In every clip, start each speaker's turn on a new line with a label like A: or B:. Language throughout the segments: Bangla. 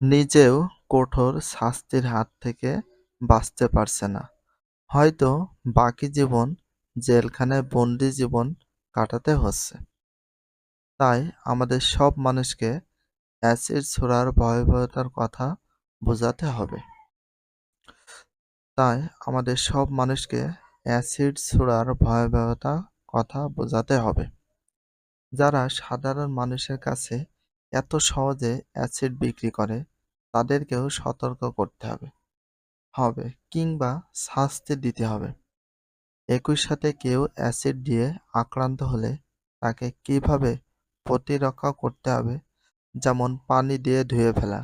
A: নিজেও কঠোর শাস্তির হাত থেকে বাঁচতে পারছে না। হয়তো বাকি জীবন জেলখানায় বন্দি জীবন কাটাতে হচ্ছে। তাই আমাদের সব মানুষকে অ্যাসিড ছোঁড়ার ভয়াবহতার কথা বোঝাতে হবে। তাই আমাদের সব মানুষকে অ্যাসিড ছোঁড়ার ভয়াবহতা কথা বোঝাতে হবে। যারা সাধারণ মানুষের কাছে এত সহজে অ্যাসিড বিক্রি করে, তাদেরকেও সতর্ক করতে হবে। হবে কিংবা শাস্তি দিতে হবে। একই সাথে কেউ অ্যাসিড দিয়ে আক্রান্ত হলে তাকে কীভাবে প্রতিরক্ষা করতে হবে, যেমন পানি দিয়ে ধুয়ে ফেলা,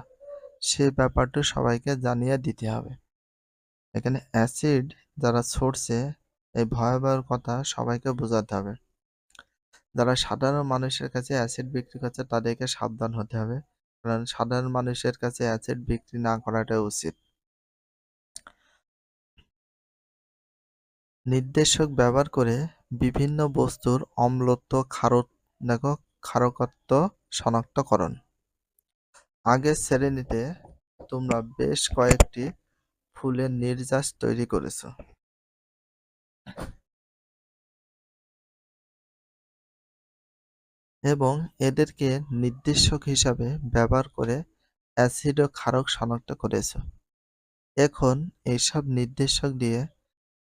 A: সে ব্যাপারটি সবাইকে জানিয়ে দিতে হবে। এখানে অ্যাসিড যারা ছড়ছে, এই ভয়াবহ কথা সবাইকে বোঝাতে হবে। যারা সাধারণ মানুষের কাছে অ্যাসিড বিক্রি করছে, তাদেরকে সাবধান হতে হবে। কারণ সাধারণ মানুষের কাছে অ্যাসিড বিক্রি না করাটা উচিত। নির্দেশক ব্যবহার করে বিভিন্ন বস্তুর অম্লত্ব, ক্ষারক, দেখো, ক্ষারকত্ব শনাক্তকরণ। আগের শ্রেণীতে তোমরা বেশ কয়েকটি ফুলের নির্যাস তৈরি করেছ। এবং এদেরকে নির্দেশক হিসাবে ব্যবহার করে অ্যাসিড ও ক্ষারক শনাক্ত করেছ। এখন এইসব নির্দেশক দিয়ে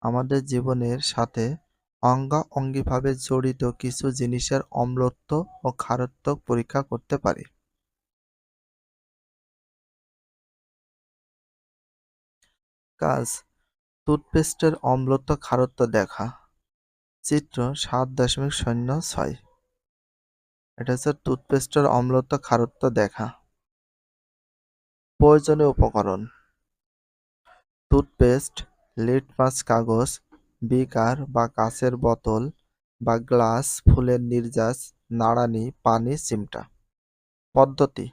A: আমাদের জীবনের সাথে অঙ্গাঅঙ্গিভাবে জড়িত কিছু জিনিসের অম্লত্ব ও ক্ষারত্ব পরীক্ষা করতে পারি। কাজ, টুথপেস্টের অম্লত্ব ক্ষারত্ব দেখা। চিত্র সাত দশমিক শূন্য ছয়। এটা হচ্ছে টুথপেস্টের অম্লত্ব খারত্ব দেখা। প্রয়োজনীয় উপকরণ। টুথপেস্ট লিটমাস কাগজ বিকার বা কাঁচের বোতল বা গ্লাস ফুলের নির্যাস, নাড়ানি, পানি চিমটা পদ্ধতি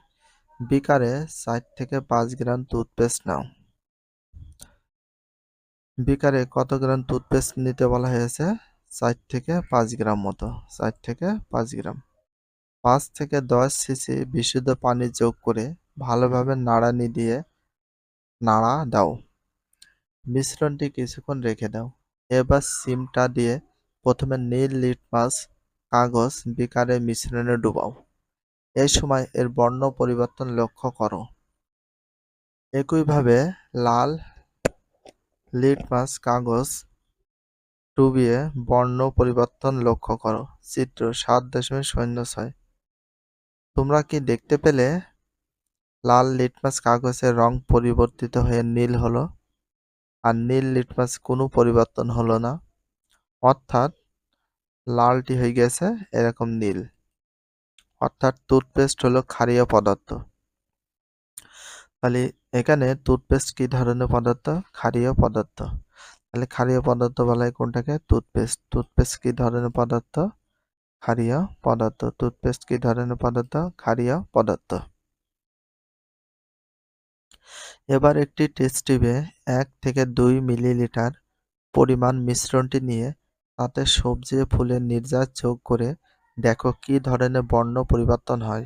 A: বিকারে চার থেকে পাঁচ গ্রাম টুথপেস্ট নাও। বিকারে কত গ্রাম টুথপেস্ট নিতে বলা হয়েছে? চার থেকে পাঁচ গ্রাম মতো। চার থেকে পাঁচ গ্রাম। পাঁচ থেকে দশ সিসি বিশুদ্ধ পানি যোগ করে ভালোভাবে নাড়ানি দিয়ে নাড়া দাও। মিশ্রণটি কিছুক্ষণ রেখে দাও। এবার সিমটা দিয়ে প্রথমে নীল লিটমাস কাগজ বিকারে মিশ্রণে ডুবাও। এই সময় এর বর্ণ পরিবর্তন লক্ষ্য করো। একইভাবে লাল লিটমাস কাগজ ডুবিয়ে বর্ণ পরিবর্তন লক্ষ্য করো। চিত্র সাত দশমিক শূন্য ছয়। তোমরা কি দেখতে পেলে? লাল লিটমাস কাগজের রং পরিবর্তিত হয়ে নীল হলো, আর নীল লিটমাস কোনো পরিবর্তন হলো না। অর্থাৎ লালটি হয়ে গেছে এরকম নীল। অর্থাৎ টুথপেস্ট হলো ক্ষারীয় পদার্থ। তাহলে এখানে টুথপেস্ট কি ধরনের পদার্থ? ক্ষারীয় পদার্থ। তাহলে ক্ষারীয় পদার্থ বলা হয় কোনটাকে? টুথপেস্ট টুথপেস্ট কি ধরনের পদার্থ? ক্ষারীয় পদার্থ টুথপেস্ট কি ধরনের পদার্থ? ক্ষারীয় পদার্থ। এবার একটি টেস্ট টিউবে এক থেকে দুই মিলিলিটার পরিমাণ মিশ্রণটি নিয়ে তাতে সবজি ফুলের নির্যাস যোগ করে দেখো কি ধরনের বর্ণ পরিবর্তন হয়।